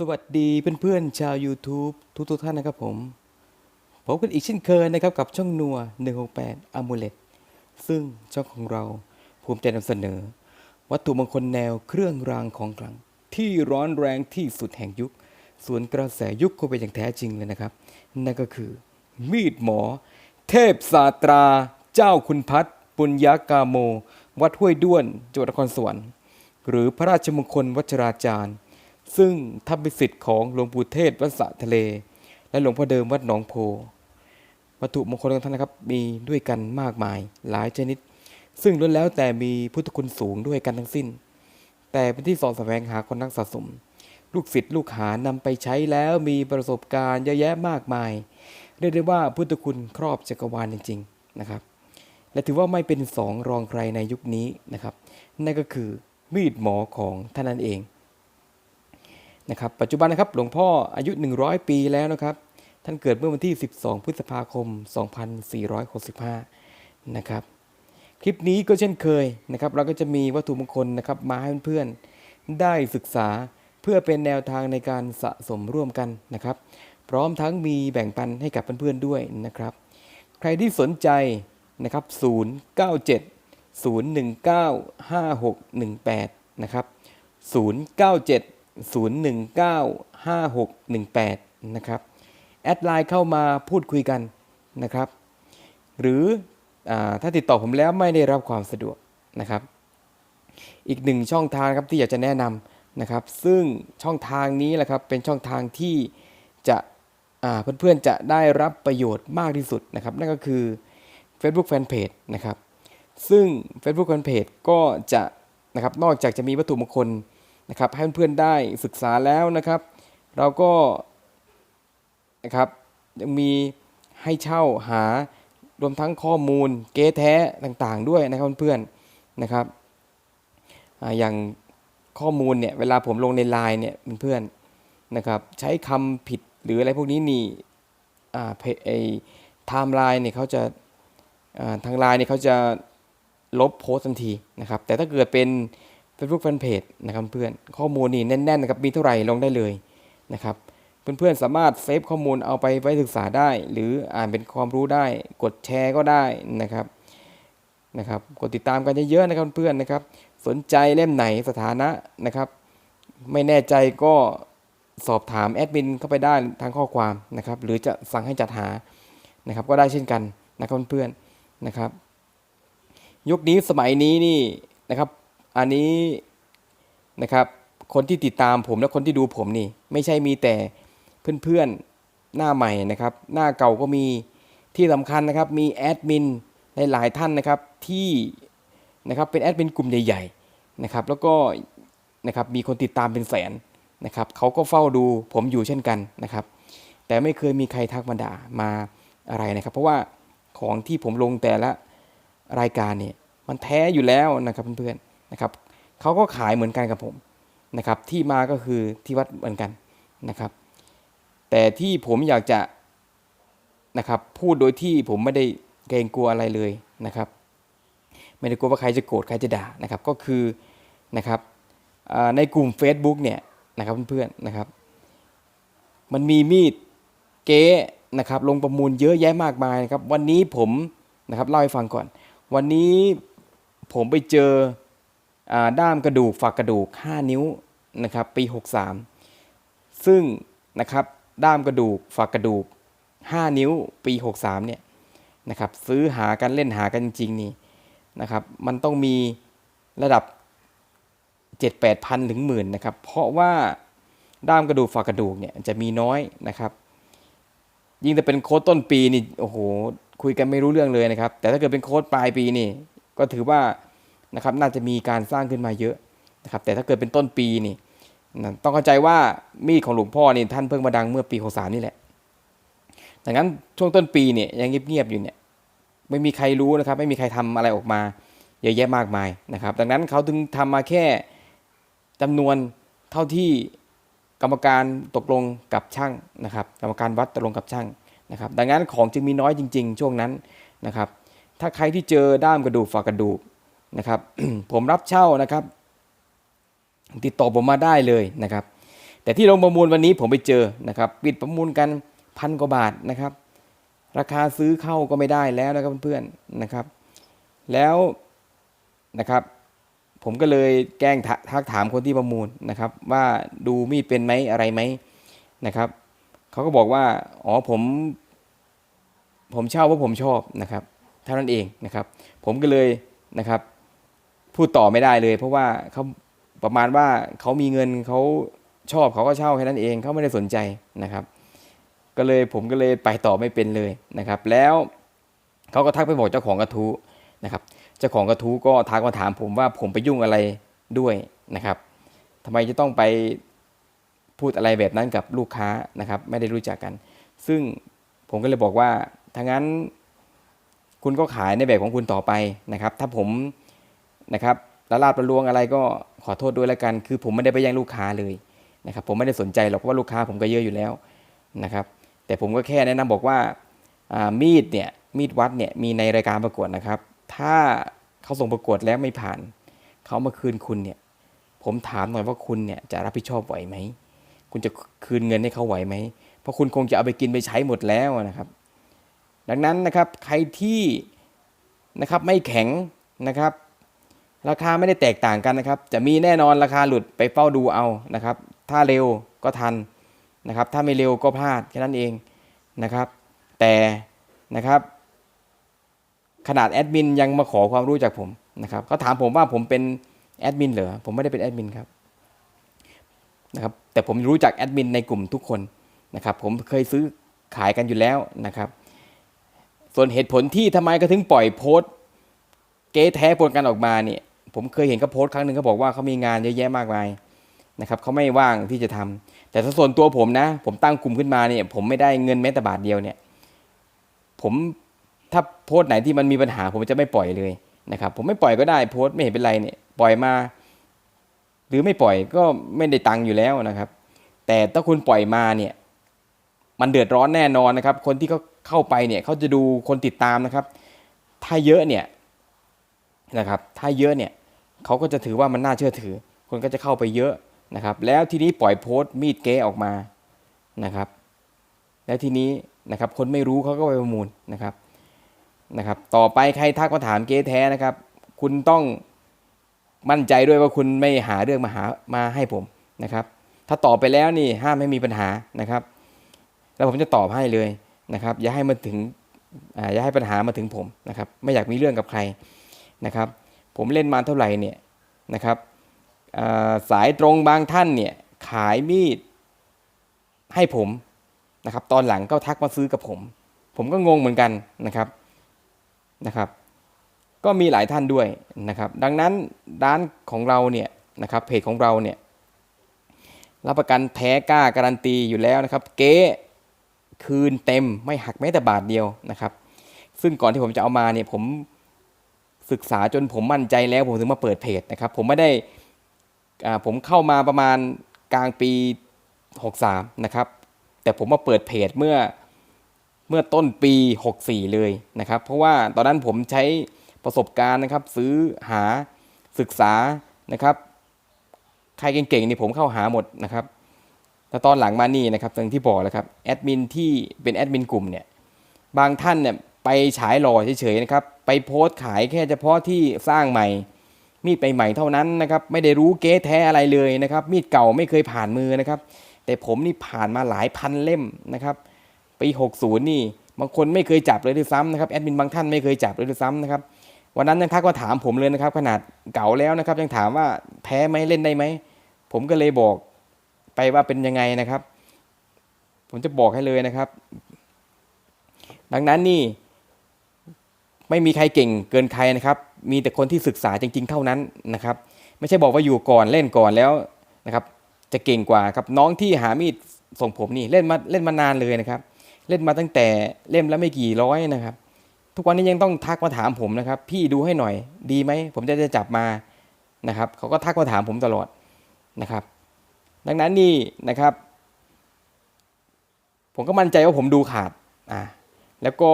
สวัสดีเพื่อนๆชาว YouTube ทุกๆท่านนะครับผมพบกันอีกเช่นเคยนะครับกับช่องนัว 168 a m u l e t ซึ่งช่องของเราภูมิใจนำเสนอ วัตถุมงคลแนวเครื่องรางของกลางที่ร้อนแรงที่สุดแห่งยุค ส่วนกระแสยุคก็เป็นอย่างแท้จริงเลยนะครับ นั่นก็คือ มีดหมอ เทพศาตรา เจ้าคุณพัฒน์ปุญญากาโม วัดห้วยด้วนจังหวัดนครสวรรค์หรือพระราชมงคลวัชราจารย์ ซึ่งทับเป็นสิทธิ์ของหลวงปู่เทศวัดสะทะเล และหลวงพ่อเดิมวัดหนองโพ วัตถุมงคลของท่านนะครับมีด้วยกันมากมายหลายชนิด ซึ่งล้วนแล้วแต่มีพุทธคุณสูงด้วยกันทั้งสิ้น แต่เป็นที่สอดแสวงหาคนนักสะสม ลูกศิษย์ลูกหานำไปใช้แล้วมีประสบการณ์เยอะแยะมากมาย เรียกได้ว่าพุทธคุณครอบจักรวาลจริง ๆนะครับ และถือว่าไม่เป็นสองรองใครในยุคนี้นะครับ นั่นก็คือมีดหมอของท่านนั่นเอง นะครับปัจจุบันนะครับหลวงพ่ออายุ 100 ปีแล้วนะครับ ท่านเกิดเมื่อวันที่ 12 พฤษภาคม 2465 นะครับ คลิปนี้ก็เช่นเคยนะครับ เราก็จะมีวัตถุมงคลนะครับมาให้เพื่อนๆได้ศึกษาเพื่อเป็นแนวทางในการสะสมร่วมกันนะครับ พร้อมทั้งมีแบ่งปันให้กับเพื่อนๆด้วยนะครับ ใครที่สนใจนะครับ 097 019 5618 นะครับ 097 019 5618 นะครับ แอดไลน์เข้ามาพูดคุยกันนะครับ หรืออถ้าติดต่อผมแล้วไม่ได้รับความสะดวกนะครับ อีกหนึ่งช่องทางครับที่อยากจะแนะนำนะครับ ซึ่งช่องทางนี้แหละครับเป็นช่องทางที่จะเพื่อนๆจะได้รับประโยชน์มากที่สุดนะครับ นั่นก็คือ Facebook Fanpage นะครับ ซึ่ง Facebook Fanpage ก็จะนะครับนอกจากจะมีวัตถุมงคล นะครับให้เพื่อนๆได้ศึกษาแล้วนะครับ เราก็นะครับยังมีให้เช่าหารวมทั้งข้อมูลเก๊แท้ต่างๆ ด้วยนะครับเพื่อนๆนะครับอย่างข้อมูลเนี่ยเวลาผมลงในไลน์เนี่ยเพื่อนๆนะครับใช้คำผิดหรืออะไรพวกนี้นี่อ่าไอไทม์ไลน์เนี่ยเขาจะาทางไลน์เนี่ยเขาจะลบโพสทันทีนะครับแต่ถ้าเกิดเป็น Facebook Fanpage นะครับเพื่อนข้อมูลนี่แน่นๆนะครับมีเท่าไหร่ลงได้เลยนะครับเพื่อนๆสามารถเซฟข้อมูลเอาไปไว้ศึกษาได้ หรืออ่านเป็นความรู้ได้ กดแชร์ก็ได้นะครับนะครับกดติดตามกันเยอะๆนะครับเพื่อนนะครับ สนใจเล่มไหนสถานะนะครับ ไม่แน่ใจก็สอบถามแอดมินเข้าไปได้ทางข้อความนะครับ หรือจะสั่งให้จัดหานะครับ ก็ได้เช่นกันนะครับเพื่อนๆนะครับ ยุคนี้สมัยนี้นี่นะครับ อันนี้นะครับคนที่ติดตามผมและคนที่ดูผมนี่ ไม่ใช่มีแต่เพื่อนๆหน้าใหม่นะครับ หน้าเก่าก็มีที่สำคัญนะครับมีแอดมินหลายๆท่านนะครับที่นะครับเป็นแอดมินกลุ่มใหญ่ๆนะครับแล้วก็นะครับมีคนติดตามเป็นแสนนะครับเขาก็เฝ้าดูผมอยู่เช่นกันนะครับ แต่ไม่เคยมีใครทักมาด่ามาอะไรนะครับ เพราะว่าของที่ผมลงแต่ละรายการเนี่ยมันแท้อยู่แล้วนะครับเพื่อน นะครับเขาก็ขายเหมือนกันกับผมนะครับที่มาก็คือที่วัดเหมือนกันนะครับ แต่ที่ผมอยากจะนะครับพูดโดยที่ผมไม่ได้เกรงกลัวอะไรเลยนะครับไม่ได้กลัวว่าใครจะโกรธใครจะด่านะครับก็คือนะครับในกลุ่ม Facebook เนี่ยนะครับเพื่อนๆนะครับ มันมีมีดเก๊นะครับลงประมูลเยอะแยะมากมายนะครับวันนี้ผมนะครับเล่าให้ฟังก่อน วันนี้ผมไปเจอ ด้ามกระดูกฝักกระดูก 5 นิ้วนะครับปี 63 ซึ่งนะครับด้ามกระดูกฝักกระดูก 5 นิ้วปี 63เนี่ยนะครับซื้อหากันเล่นหากันจริงนี่นะครับมันต้องมีระดับ 7 8พันถึงหมื่นนะครับเพราะว่าด้ามกระดูกฝักกระดูกเนี่ยจะมีน้อยนะครับ ยิ่งแต่เป็นโค้ดต้นปีนี่โอ้โหคุยกันไม่รู้เรื่องเลยนะครับ แต่ถ้าเกิดเป็นโค้ดปลายปีนี่ ก็ถือว่า นะครับน่าจะมีการสร้างขึ้นมาเยอะนะครับแต่ถ้าเกิดเป็นต้นปีนี่นะต้องเข้าใจว่ามีดของหลวงพ่อนี่ท่านเพิ่งมาดังเมื่อปี 63 นี่แหละดังนั้นช่วงต้นปีเนี่ยยังเงียบๆอยู่เนี่ยไม่มีใครรู้นะครับไม่มีใครทำอะไรออกมาเยอะแยะมากมายนะครับ ดังนั้นเขาถึงทำมาแค่จำนวนเท่าที่กรรมการตกลงกับช่างนะครับ กรรมการวัดตกลงกับช่างนะครับ ดังนั้นของจึงมีน้อยจริง ๆ ช่วงนั้นนะครับ ถ้าใครที่เจอด้ามกระดูกฝากกระดูก นะครับ ผมรับเช่านะครับ ติดต่อผมมาได้เลยนะครับ แต่ที่ลงประมูลวันนี้ผมไปเจอนะครับ ปิดประมูลกันพันกว่าบาทนะครับ ราคาซื้อเข้าก็ไม่ได้แล้วนะครับเพื่อนๆนะครับ แล้วนะครับ ผมก็เลยแกล้งทักถามคนที่ประมูลนะครับ ว่าดูมีดเป็นไหมอะไรไหมนะครับเขาก็บอกว่าอ๋อผมผมเช่าเพราะผมชอบนะครับเท่านั้นเองนะครับ ผมก็เลยนะครับ พูดต่อไม่ได้เลย เพราะว่าเขาประมาณว่าเขามีเงินเขาชอบเขาก็เช่าแค่นั้นเองเขาไม่ได้สนใจนะครับ ก็เลยผมก็เลยไปต่อไม่เป็นเลยนะครับ แล้วเขาก็ทักไปบอกเจ้าของกระทู้นะครับ เจ้าของกระทู้ก็ทักมาถามผมว่าผมไปยุ่งอะไรด้วยนะครับทำไมจะต้องไปพูดอะไรแบบนั้นกับลูกค้านะครับ ไม่ได้รู้จักกัน ซึ่งผมก็เลยบอกว่าถ้างั้นคุณก็ขายในแบบของคุณต่อไปนะครับ ถ้าผม นะครับละลาบประลวงอะไรก็ขอโทษด้วยแล้วกัน คือผมไม่ได้ไปแย่งลูกค้าเลยนะครับ ผมไม่ได้สนใจหรอกเพราะว่าลูกค้าผมก็เยอะอยู่แล้วนะครับ แต่ผมก็แค่แนะนำบอกว่ามีดเนี่ยมีดวัดเนี่ยมีในรายการประกวดนะครับ ถ้าเขาส่งประกวดแล้วไม่ผ่านเขามาคืนคุณเนี่ย ผมถามหน่อยว่าคุณเนี่ยจะรับผิดชอบไหวไหมคุณจะคืนเงินให้เขาไหวไหมเพราะคุณคงจะเอาไปกินไปใช้หมดแล้วนะครับ ดังนั้นนะครับใครที่นะครับไม่แข็งนะครับ ราคาไม่ได้แตกต่างกันนะครับ จะมีแน่นอนราคาหลุดไปเฝ้าดูเอานะครับ ถ้าเร็วก็ทันนะครับ ถ้าไม่เร็วก็พลาดแค่นั้นเองนะครับ แต่นะครับ ขนาดแอดมินยังมาขอความรู้จากผมนะครับเขาถามผมว่าผมเป็นแอดมินเหรอผมไม่ได้เป็นแอดมินครับนะครับ แต่ผมรู้จักแอดมินในกลุ่มทุกคนนะครับ ผมเคยซื้อขายกันอยู่แล้วนะครับ ส่วนเหตุผลที่ทำไมก็ถึงปล่อยโพสต์ เก๊แท้ปนกันออกมาเนี่ย ผมเคยเห็นเขาโพสต์ครั้งหนึ่งเขาบอกว่าเขามีงานเยอะแยะมากมายนะครับเขาไม่ว่างที่จะทำแต่ถ้าส่วนตัวผมนะ ผมตั้งกลุ่มขึ้นมาเนี่ย ผมไม่ได้เงินแม้แต่บาทเดียวเนี่ย ผมถ้าโพสต์ไหนที่มันมีปัญหา ผมจะไม่ปล่อยเลยนะครับ ผมไม่ปล่อยก็ได้โพสต์ไม่เห็นเป็นไรเนี่ยปล่อยมา หรือไม่ปล่อยก็ไม่ได้ตังค์อยู่แล้วนะครับ แต่ถ้าคุณปล่อยมาเนี่ย มันเดือดร้อนแน่นอนนะครับ คนที่เขาเข้าไปเนี่ยเขาจะดูคนติดตามนะครับ ถ้าเยอะเนี่ยนะครับ ถ้าเยอะเนี่ย เขาก็จะถือว่ามันน่าเชื่อถือ คนก็จะเข้าไปเยอะนะครับ แล้วทีนี้ปล่อยโพสต์มีดเก๊ออกมานะครับ แล้วทีนี้นะครับคนไม่รู้เขาก็ไปประมูลนะครับนะครับต่อไปใครทักมาถามเก๊แท้นะครับ คุณต้องมั่นใจด้วยว่าคุณไม่หาเรื่องมาหามาให้ผมนะครับ ถ้าตอบไปแล้วนี่ห้ามไม่มีปัญหานะครับ แล้วผมจะตอบให้เลยนะครับ อย่าให้มันถึงอย่าให้ปัญหามาถึงผมนะครับ ไม่อยากมีเรื่องกับใครนะครับ ผมเล่นมาเท่าไหร่เนี่ยนะครับสายตรงบางท่านเนี่ยขายมีดให้ผมนะครับ ตอนหลังก็ทักมาซื้อกับผม ผมก็งงเหมือนกันนะครับนะครับ ก็มีหลายท่านด้วยนะครับ ดังนั้นร้านของเราเนี่ยนะครับเพจของเราเนี่ยรับประกันแท้กล้าการันตีอยู่แล้วนะครับ เก๊คืนเต็มไม่หักแม้แต่บาทเดียวนะครับ ซึ่งก่อนที่ผมจะเอามาเนี่ยผม ศึกษาจนผมมั่นใจแล้วผมถึงมาเปิดเพจนะครับ ผมไม่ได้ผมเข้ามาประมาณกลางปี 63 นะครับ แต่ผมมาเปิดเพจเมื่อเมื่อต้นปี 64 เลยนะครับ เพราะว่าตอนนั้นผมใช้ประสบการณ์นะครับ ซื้อหาศึกษานะครับ ใครเก่งๆนี่ผมเข้าหาหมดนะครับแล้วตอนหลังมานี่นะครับอย่างที่บอกแล้วครับแอดมินที่เป็นแอดมินกลุ่มเนี่ยบางท่านเนี่ย ไปฉายหล่อเฉยๆนะครับ ไปโพสต์ขายแค่เฉพาะที่สร้างใหม่ มีดใหม่ๆเท่านั้นนะครับ ไม่ได้รู้เก๊แท้อะไรเลยนะครับ มีดเก่าไม่เคยผ่านมือนะครับ แต่ผมนี่ผ่านมาหลายพันเล่มนะครับปี 60 นี่บางคนไม่เคยจับเลยด้วยซ้ำนะครับแอดมินบางท่านไม่เคยจับเลยด้วยซ้ำนะครับวันนั้นยังทักมาถามผมเลยนะครับ ขนาดเก่าแล้วนะครับ ยังถามว่าแท้ไหมเล่นได้ไหมผมก็เลยบอกไปว่าเป็นยังไงนะครับ ผมจะบอกให้เลยนะครับ ดังนั้นนี่ ไม่มีใครเก่งเกินใครนะครับ มีแต่คนที่ศึกษาจริง ๆ เท่านั้นนะครับ ไม่ใช่บอกว่าอยู่ก่อนเล่นก่อนแล้วนะครับ จะเก่งกว่าครับน้องที่หามีดส่งผมนี่เล่นมาเล่นมานานเลยนะครับ เล่นมาตั้งแต่เล่มละไม่กี่ร้อยนะครับ ทุกวันนี้ยังต้องทักมาถามผมนะครับ พี่ดูให้หน่อยดีไหมผมจะจะจับมานะครับเขาก็ทักมาถามผมตลอดนะครับ ดังนั้นนี่นะครับ ผมก็มั่นใจว่าผมดูขาดอ่าแล้วก็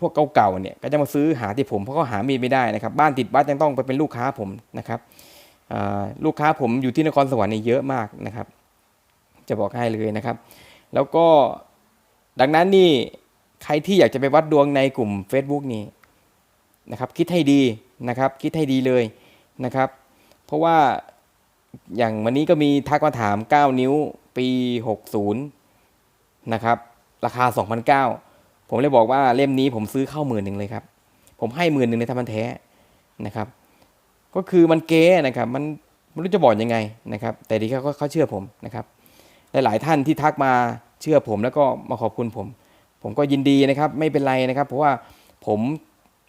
พวกเก่าๆเนี่ยก็จะมาซื้อหาที่ผมเพราะเขาหามีดไม่ได้นะครับ บ้านติดวัดยังต้องไปเป็นลูกค้าผมนะครับลูกค้าผมอยู่ที่นครสวรรค์นี่เยอะมากนะครับ จะบอกให้เลยนะครับ แล้วก็ดังนั้นนี่ใครที่อยากจะไปวัดดวงในกลุ่ม Facebook นี้นะครับ คิดให้ดีนะครับ คิดให้ดีเลยนะครับ เพราะว่าอย่างวันนี้ก็มีทักมาถาม 9 นิ้วปี 60 นะครับ ราคา 2,009 ผมเลยบอกว่าเล่มนี้ผมซื้อเข้าหมื่นหนึ่งเลยครับ ผมให้หมื่นหนึ่งในธรรมันแท้นะครับ ก็คือมันเก๊นะครับ มันไม่รู้จะบอกยังไงนะครับ แต่ดีเขาเขาเชื่อผมนะครับ หลายๆท่านที่ทักมาเชื่อผมแล้วก็มาขอบคุณผม ผมก็ยินดีนะครับ ไม่เป็นไรนะครับ เพราะว่าผม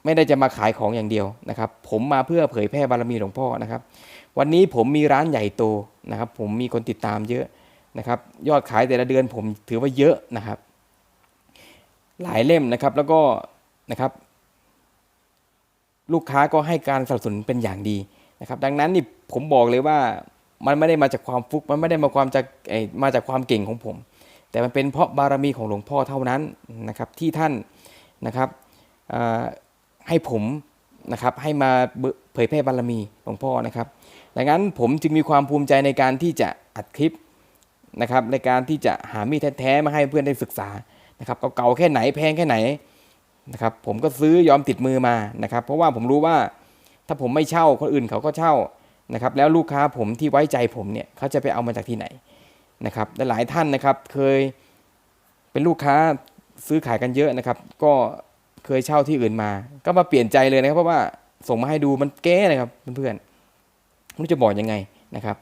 ไม่ได้จะมาขายของอย่างเดียวนะครับ ผมมาเพื่อเผยแพร่บารมีหลวงพ่อนะครับ วันนี้ผมมีร้านใหญ่โตนะครับ ผมมีคนติดตามเยอะนะครับ ยอดขายแต่ละเดือนผมถือว่าเยอะนะครับ หลายเล่มนะครับ แล้วก็นะครับ ลูกค้าก็ให้การสนับสนุนเป็นอย่างดีนะครับ ดังนั้นนี่ผมบอกเลยว่ามันไม่ได้มาจากความฟุกมันไม่ได้มาความจากเอ่อมาจากความเก่งของผม แต่มันเป็นเพราะบารมีของหลวงพ่อเท่านั้นนะครับที่ท่านนะครับให้ผมนะครับให้มาเผยแพร่บารมีหลวงพ่อนะครับดังนั้นผมจึงมีความภูมิใจในการที่จะอัดคลิปนะครับในการที่จะหามีดแท้ๆมาให้เพื่อนได้ศึกษา นะครับเก่าๆแค่ไหนแพงแค่ไหนนะครับผมก็ซื้อยอมติดมือมานะครับ เพราะว่าผมรู้ว่าถ้าผมไม่เช่าคนอื่นเขาก็เช่านะครับ แล้วลูกค้าผมที่ไว้ใจผมเนี่ยเขาจะไปเอามาจากที่ไหนนะครับและหลายท่านนะครับเคยเป็นลูกค้าซื้อขายกันเยอะนะครับ ก็เคยเช่าที่อื่นมา ก็มาเปลี่ยนใจเลยนะครับ เพราะว่าส่งมาให้ดูมันเก๊นะครับเพื่อนๆไม่รู้จะบอกยังไงนะครับ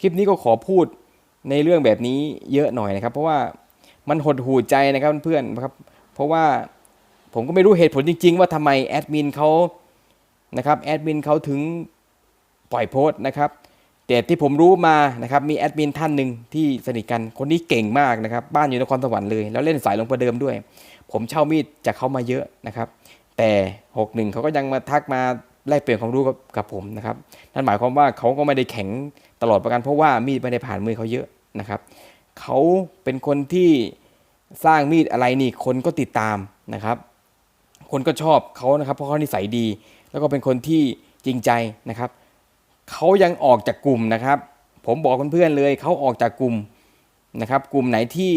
คลิปนี้ก็ขอพูดในเรื่องแบบนี้เยอะหน่อยนะครับ เพราะว่า มันหดหูใจนะครับเพื่อนๆครับ เพราะว่าผมก็ไม่รู้เหตุผลจริง ๆ ว่าทำไมแอดมินเขานะครับแอดมินเขาถึงปล่อยโพสต์นะครับแต่ที่ผมรู้มานะครับมีแอดมินท่านหนึ่งที่สนิทกันคนนี้เก่งมากนะครับ บ้านอยู่นครสวรรค์เลย แล้วเล่นสายหลวงประเดิมด้วย ผมเช่ามีดจากเขามาเยอะนะครับ แต่หกหนึ่งเขาก็ยังมาทักมาแลกเปลี่ยนความรู้กับกับผมนะครับนั่นหมายความว่าเขาก็ไม่ได้แข็งตลอดประกันเพราะว่ามีดไม่ได้ผ่านมือเขาเยอะนะครับ เขาเป็นคนที่สร้างมีดอะไรนี่คนก็ติดตามนะครับ คนก็ชอบเขานะครับ เพราะเขานิสัยดี แล้วก็เป็นคนที่จริงใจนะครับเขายังออกจากกลุ่มนะครับ ผมบอกเพื่อนๆเลยเขาออกจากกลุ่มนะครับ กลุ่มไหนที่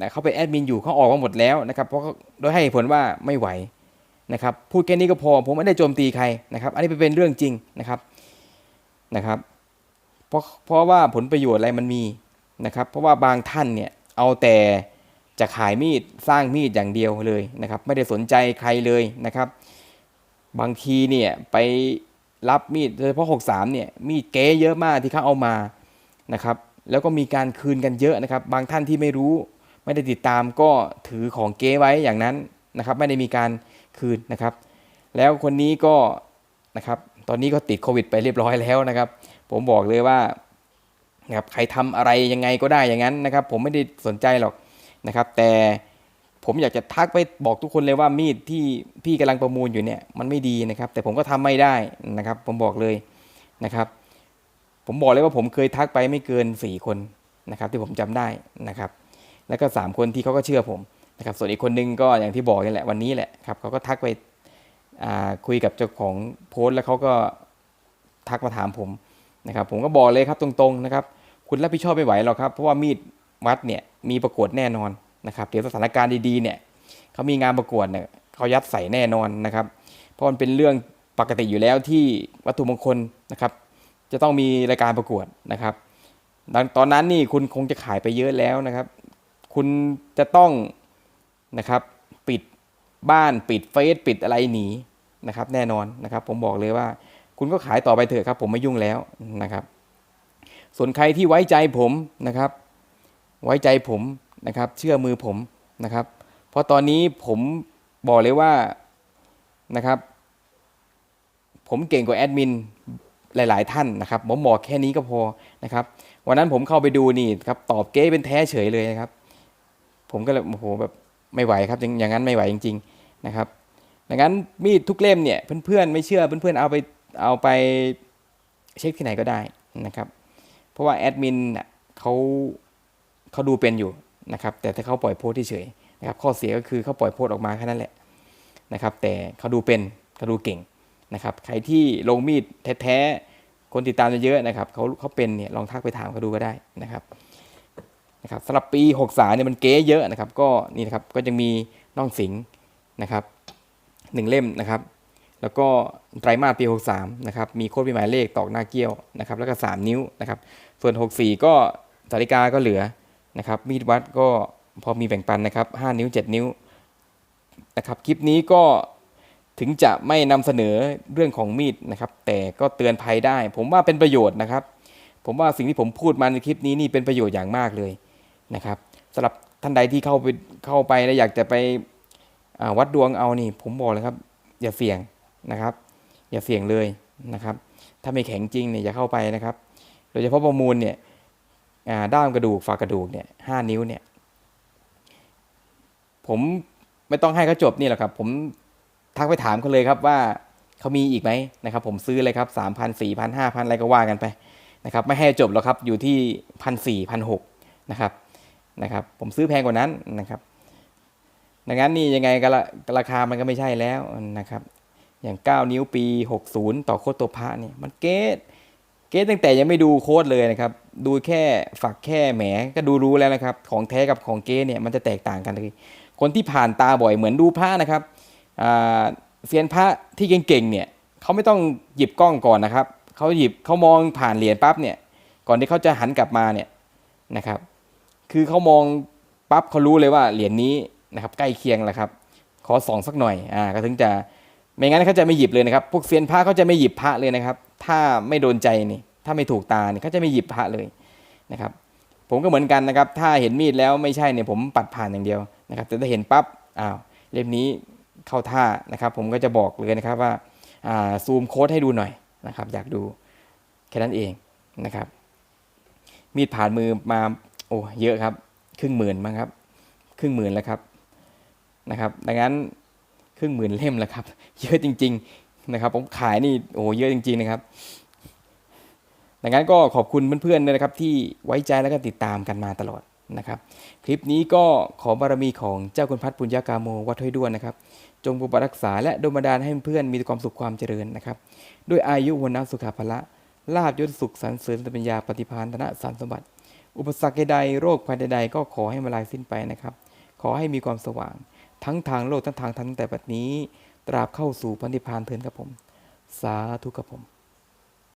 นะเขาเป็นแอดมินอยู่เขาออกมาหมดแล้วนะครับ เพราะโดยให้ผลว่าไม่ไหวนะครับ พูดแค่นี้ก็พอ ผมไม่ได้โจมตีใครนะครับ อันนี้เป็นเรื่องจริงนะครับนะครับ เพราะเพราะว่าผลประโยชน์อะไรมันมี นะครับ เพราะว่าบางท่านเนี่ยเอาแต่จะขายมีดสร้างมีดอย่างเดียวเลยนะครับ ไม่ได้สนใจใครเลยนะครับ บางทีเนี่ยไปรับมีดโดยเฉพาะ63เนี่ยมีดเก๊เยอะมากที่เขาเอามานะครับ แล้วก็มีการคืนกันเยอะนะครับ บางท่านที่ไม่รู้ไม่ได้ติดตามก็ถือของเก๊ไว้อย่างนั้นนะครับ ไม่ได้มีการคืนนะครับ แล้วคนนี้ก็นะครับ ตอนนี้ก็ติดโควิดไปเรียบร้อยแล้วนะครับ ผมบอกเลยว่า นะครับใครทำอะไรยังไงก็ได้อย่างนั้นนะครับ ผมไม่ได้สนใจหรอกนะครับ แต่ผมอยากจะทักไปบอกทุกคนเลยว่ามีดที่พี่กำลังประมูลอยู่เนี่ยมันไม่ดีนะครับ แต่ผมก็ทำไม่ได้นะครับ ผมบอกเลยนะครับ ผมบอกเลยว่าผมเคยทักไปไม่เกินสี่คนนะครับ ที่ผมจำได้นะครับ แล้วก็สามคนที่เขาก็เชื่อผมนะครับ ส่วนอีกคนนึงก็อย่างที่บอกนี่แหละวันนี้แหละครับเขาก็ทักไปคุยกับเจ้าของโพสต์แล้วเขาก็ทักมาถามผมนะครับ ผมก็บอกเลยครับตรงๆนะครับ คุณรับผิดชอบไม่ไหวหรอกครับ เพราะว่ามีดวัดเนี่ยมีประกวดแน่นอนนะครับ เดี๋ยวสถานการณ์ดีๆเนี่ยเขามีงานประกวดเนี่ยเขายัดใส่แน่นอนนะครับ เพราะมันเป็นเรื่องปกติอยู่แล้วที่วัตถุมงคลนะครับ จะต้องมีรายการประกวดนะครับดังตอนนั้นนี่คุณคงจะขายไปเยอะแล้วนะครับ คุณจะต้องนะครับปิดบ้านปิดเฟซปิดอะไรหนีนะครับ แน่นอนนะครับ ผมบอกเลยว่า คุณก็ขายต่อไปเถอะครับ ผมไม่ยุ่งแล้วนะครับ ส่วนใครที่ไว้ใจผมนะครับ ไว้ใจผมนะครับ เชื่อมือผมนะครับ เพราะตอนนี้ผมบอกเลยว่านะครับ ผมเก่งกว่าแอดมินหลาย ๆ ท่านนะครับผมบอกแค่นี้ก็พอนะครับ วันนั้นผมเข้าไปดูนี่ครับตอบเก้เป็นแท้เฉยเลยนะครับ ผมก็เลยโอ้โหแบบไม่ไหวครับอย่างอย่างนั้นไม่ไหวจริง ๆนะครับดังนั้นมีดทุกเล่มเนี่ยเพื่อนๆไม่เชื่อเพื่อนๆเอาไปเอาไปเช็คที่ไหนก็ได้นะครับ เพราะว่าแอดมินเขาเขาดูเป็นอยู่นะครับ แต่ถ้าเขาปล่อยโพสต์เฉยนะครับ ข้อเสียก็คือเขาปล่อยโพสออกมาแค่นั้นแหละนะครับ แต่เขาดูเป็นเขาดูเก่งนะครับ ใครที่ลงมีดแท้ๆ คนติดตามจะเยอะนะครับเขาเขาเป็นเนี่ยลองทักไปถามเขาดูก็ได้นะครับนะครับสำหรับปี 63เนี่ยมันเก๊เยอะนะครับ ก็นี่นะครับก็จะมีน้องสิงนะครับหนึ่งเล่มนะครับ แล้วก็ไตรมาสปี 63 นะครับ มีโค้ดปีหมายเลขตอกหน้าเกี้ยวนะครับ แล้วก็ 3 นิ้วนะครับ ส่วน 64 ก็สาริกาก็เหลือนะครับ มีดวัดก็พอมีแบ่งปันนะครับ 5 นิ้ว 7 นิ้วนะครับ คลิปนี้ก็ถึงจะไม่นำเสนอเรื่องของมีดนะครับ แต่ก็เตือนภัยได้ ผมว่าเป็นประโยชน์นะครับ ผมว่าสิ่งที่ผมพูดมาในคลิปนี้นี่เป็นประโยชน์อย่างมากเลยนะครับสำหรับท่านใดที่เข้าไปเข้าไปแล้วอยากจะไปวัดดวงเอานี่ ผมบอกเลยครับ อย่าเสี่ยง นะครับ อย่าเสี่ยงเลยนะครับ ถ้าไม่แข็งจริงเนี่ยอย่าเข้าไปนะครับ โดยเฉพาะประมูลเนี่ยด้ามกระดูกฝากระดูกเนี่ยห้านิ้วเนี่ยผมไม่ต้องให้เขาจบนี่หรอกครับ ผมทักไปถามเขาเลยครับว่าเขามีอีกไหมนะครับ ผมซื้อเลยครับสามพันสี่พันห้าพันอะไรก็ว่ากันไปนะครับ ไม่ให้จบหรอกครับอยู่ที่พันสี่พันหกนะครับนะครับ ผมซื้อแพงกว่านั้นนะครับดังนั้นนี่ยังไงก็ราคามันก็ไม่ใช่แล้วนะครับ อย่าง 9 นิ้วปี 60 ต่อโคตรโตพะเนี่ยมันเกตเกตตั้งแต่ยังไม่ดูโค้ดเลยนะครับ ดูแค่ฝักแค่แหมก็ดูรู้แล้วนะครับ ของแท้กับของเกตเนี่ยมันจะแตกต่างกันเลยคนที่ผ่านตาบ่อยเหมือนดูพระนะครับเซียนพระที่เก่งๆเนี่ยเขาไม่ต้องหยิบกล้องก่อนนะครับเขาหยิบเขามองผ่านเหรียญปั๊บเนี่ยก่อนที่เขาจะหันกลับมาเนี่ยนะครับ คือเขามองปั๊บเขารู้เลยว่าเหรียญนี้นะครับใกล้เคียงแหละครับ ขอส่องสักหน่อยอ่าก็ถึงจะ ไม่งั้นเขาจะไม่หยิบเลยนะครับ พวกเซียนพระเขาจะไม่หยิบพระเลยนะครับ ถ้าไม่โดนใจนี่ถ้าไม่ถูกตาเนี่ยเขาจะไม่หยิบพระเลยนะครับ ผมก็เหมือนกันนะครับ ถ้าเห็นมีดแล้วไม่ใช่เนี่ยผมปัดผ่านอย่างเดียวนะครับ แต่ถ้าเห็นปั๊บอ้าวเล่มนี้เข้าท่านะครับ ผมก็จะบอกเลยนะครับว่าอ่าซูมโค้ดให้ดูหน่อยนะครับ อยากดูแค่นั้นเองนะครับ มีดผ่านมือมาโอ้เยอะครับ ครึ่งหมื่นมั้งครับ ครึ่งหมื่นแล้วครับนะครับ ดังนั้นครึ่งหมื่นเล่มแล้วครับ เยอะจริง ๆนะครับ ผมขายนี่โอ้เยอะจริง ๆนะครับดังนั้นก็ขอบคุณเพื่อนๆนะครับที่ไว้ใจแล้วก็ติดตามกันมาตลอดนะครับ คลิปนี้ก็ขอบารมีของเจ้าคุณพัฒปุญญากาโมวัดห้วยด้วนนะครับ จงปกปักรักษาและดลบันดาลให้เพื่อนมีความสุขความเจริญนะครับ ด้วยอายุวันนะสุขาภละลาบยศสุขสรรเสริญสติปัญญาปฏิภาณธนสารสมบัติ อุปสรรคใดโรคภัยใดก็ขอให้มาลายสิ้นไปนะครับ ขอให้มีความสว่าง ทั้งทางโลกทั้งทางธรรมแต่บัดนี้ ตราบเข้าสู่พันธิพานเถินครับผม สาธุครับผม